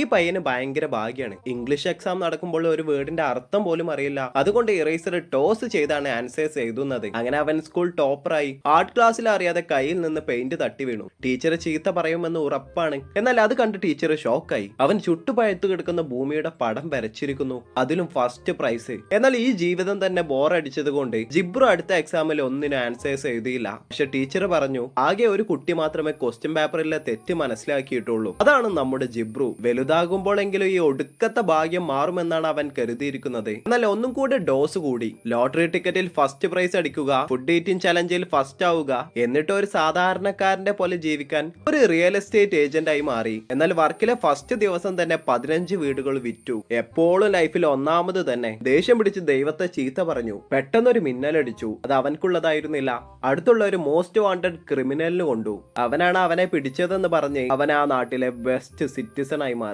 ഈ പയ്യന് ഭയങ്കര ഭാഗ്യാണ്. English exam നടക്കുമ്പോൾ ഒരു വേർഡിന്റെ അർത്ഥം പോലും അറിയില്ല. അതുകൊണ്ട് ഇറേസർ ടോസ് ചെയ്താണ് ആൻസേഴ്സ് എഴുതുന്നത്. അങ്ങനെ അവൻ സ്കൂൾ ടോപ്പറായി ആർട്ട് ക്ലാസ്സിൽ അറിയാതെ കയ്യിൽ നിന്ന് പെയിന്റ് തട്ടി വീണു. ടീച്ചർ ചീത്ത പറയുമെന്ന് ഉറപ്പാണ്. എന്നാൽ അത് കണ്ട് ടീച്ചർ ഷോക്കായി അവൻ ചുട്ടുപഴത്തു കിടക്കുന്ന ഭൂമിയുടെ പടം വരച്ചിരിക്കുന്നു. അതിലും ഫസ്റ്റ് പ്രൈസ് എന്നാൽ ഈ ജീവിതം തന്നെ ബോറടിച്ചത് കൊണ്ട് ജിബ്രു അടുത്ത എക്സാമിൽ ഒന്നിനും ആൻസേഴ്സ് എഴുതിയില്ല. പക്ഷെ ടീച്ചർ പറഞ്ഞു ആകെ ഒരു കുട്ടി മാത്രമേ ക്വസ്റ്റ്യൻ പേപ്പറിലെ തെറ്റ് മനസ്സിലാക്കിയിട്ടുള്ളൂ. അതാണ് നമ്മുടെ ജിബ്രു. വലുതാകുമ്പോഴെങ്കിലും ഈ ഒടുക്കത്തെ ഭാഗ്യം മാറുമെന്നാണ് അവൻ കരുതിയിരിക്കുന്നത്. എന്നാൽ ഒന്നും കൂടെ ഡോസ് കൂടി. ലോട്ടറി ടിക്കറ്റിൽ ഫസ്റ്റ് പ്രൈസ് അടിക്കുക ഫുഡ് ഈറ്റിംഗ് ചലഞ്ചിൽ ഫസ്റ്റ് ആവുക എന്നിട്ട് ഒരു സാധാരണക്കാരന്റെ പോലെ ജീവിക്കാൻ ഒരു റിയൽ എസ്റ്റേറ്റ് ഏജന്റായി മാറി. എന്നാൽ വർക്കിലെ ഫസ്റ്റ് ദിവസം തന്നെ പതിനഞ്ച് വീടുകൾ വിറ്റു. എപ്പോഴും ലൈഫിൽ ഒന്നാമത് തന്നെ. ദേഷ്യം പിടിച്ച് ദൈവത്തെ ചീത്ത പറഞ്ഞു. പെട്ടെന്നൊരു മിന്നലടിച്ചു. അത് അവൻക്കുള്ളതായിരുന്നില്ല. അടുത്തുള്ള ഒരു മോസ്റ്റ് വാണ്ടഡ് ക്രിമിനലിന് കൊണ്ടു. അവനാണ് അവനെ പിടിച്ചതെന്ന് പറഞ്ഞ് അവൻ ആ നാട്ടിലെ ബെസ്റ്റ് സിറ്റിസൺ ആയി മാറി.